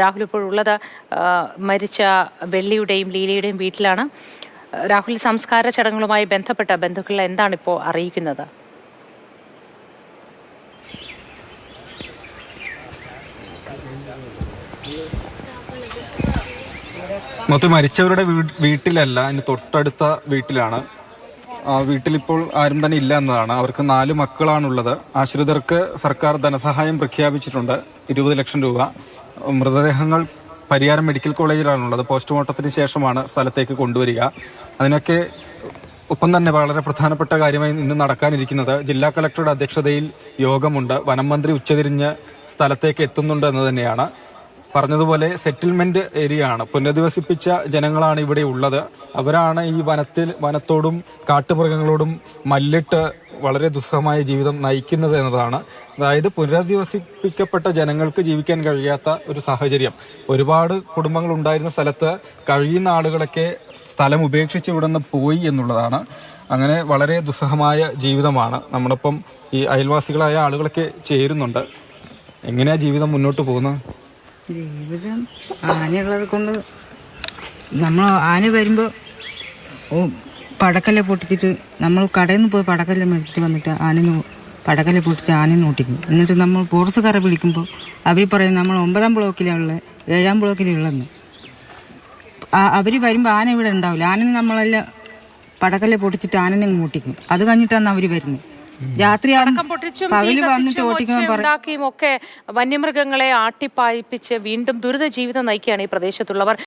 രാഹുൽ ഇപ്പോൾ ഉള്ളത് മരിച്ച വെള്ളിയുടെയും ലീലയുടെയും വീട്ടിലാണ്. രാഹുൽ സംസ്കാര ചടങ്ങുകളുമായി ബന്ധപ്പെട്ട ബന്ധുക്കളെ എന്താണ് ഇപ്പോൾ അറിയിക്കുന്നത്? മൊത്തം മരിച്ചവരുടെ വീട്ടിലല്ല അതിന് തൊട്ടടുത്ത വീട്ടിലാണ്. ആ വീട്ടിലിപ്പോൾ ആരും തന്നെ ഇല്ല എന്നതാണ്. അവർക്ക് നാല് മക്കളാണുള്ളത്. ആശ്രിതർക്ക് സർക്കാർ ധനസഹായം പ്രഖ്യാപിച്ചിട്ടുണ്ട്. ഇരുപത് ലക്ഷം രൂപ. മൃതദേഹങ്ങൾ പരിയാരം മെഡിക്കൽ കോളേജിലാണുള്ളത്. പോസ്റ്റ്മോർട്ടത്തിന് ശേഷമാണ് സ്ഥലത്തേക്ക് കൊണ്ടുവരിക. അതിനൊക്കെ ഒപ്പം തന്നെ വളരെ പ്രധാനപ്പെട്ട കാര്യമായി ഇന്ന് നടക്കാനിരിക്കുന്നത് ജില്ലാ കളക്ടറുടെ അധ്യക്ഷതയിൽ യോഗമുണ്ട്. വനം മന്ത്രി ഉച്ചതിരിഞ്ഞ് സ്ഥലത്തേക്ക് എത്തുന്നുണ്ട് എന്ന് തന്നെയാണ്. പറഞ്ഞതുപോലെ സെറ്റിൽമെന്റ് ഏരിയ ആണ് പുനരധിവസിപ്പിച്ച ജനങ്ങളാണ് ഇവിടെ ഉള്ളത്. അവരാണ് ഈ വനത്തിൽ വനത്തോടും കാട്ടുമൃഗങ്ങളോടും മല്ലിട്ട് വളരെ ദുസ്സഹമായ ജീവിതം നയിക്കുന്നത് എന്നതാണ്. അതായത് പുനരധിവസിപ്പിക്കപ്പെട്ട ജനങ്ങൾക്ക് ജീവിക്കാൻ കഴിയാത്ത ഒരു സാഹചര്യം. ഒരുപാട് കുടുംബങ്ങൾ ഉണ്ടായിരുന്ന സ്ഥലത്ത് കഴിയുന്ന ആളുകളൊക്കെ സ്ഥലം ഉപേക്ഷിച്ച് ഇവിടെ നിന്ന് പോയി എന്നുള്ളതാണ്. അങ്ങനെ വളരെ ദുസ്സഹമായ ജീവിതമാണ്. നമ്മളിപ്പം ഈ അയൽവാസികളായ ആളുകളൊക്കെ ചേരുന്നുണ്ട്. എങ്ങനെയാ ജീവിതം മുന്നോട്ട് പോകുന്നത്? ജീവിതം ആനയുള്ളത് കൊണ്ട് നമ്മൾ ആന വരുമ്പോൾ പടക്കല്ല പൊട്ടിച്ചിട്ട് നമ്മൾ കടയിൽ നിന്ന് പോയി പടക്കല്ല മേടിച്ചിട്ട് വന്നിട്ട് ആനന് പടക്കല്ല പൊട്ടിച്ച് ആനനെ ഓട്ടിക്കും എന്നിട്ട് നമ്മൾ പോർസുകാരെ വിളിക്കുമ്പോൾ അവർ പറയും നമ്മൾ ഒമ്പതാം ബ്ലോക്കിലുള്ള ഏഴാം ബ്ലോക്കിലുള്ളതെന്ന് അവർ വരുമ്പോൾ ആന ഇവിടെ ഉണ്ടാവില്ല. ആനന് നമ്മളെല്ലാം പടക്കല്ല പൊട്ടിച്ചിട്ട് ആനനെ അങ്ങ് ഓട്ടിക്കും അത് കഴിഞ്ഞിട്ടാണ് അവർ വരുന്നത് രാത്രി ഒക്കെ വന്യമൃഗങ്ങളെ ആട്ടിപ്പായിപ്പിച്ച് വീണ്ടും ദുരിത ജീവിതം നയിക്കുകയാണ് ഈ പ്രദേശത്തുള്ളവർ.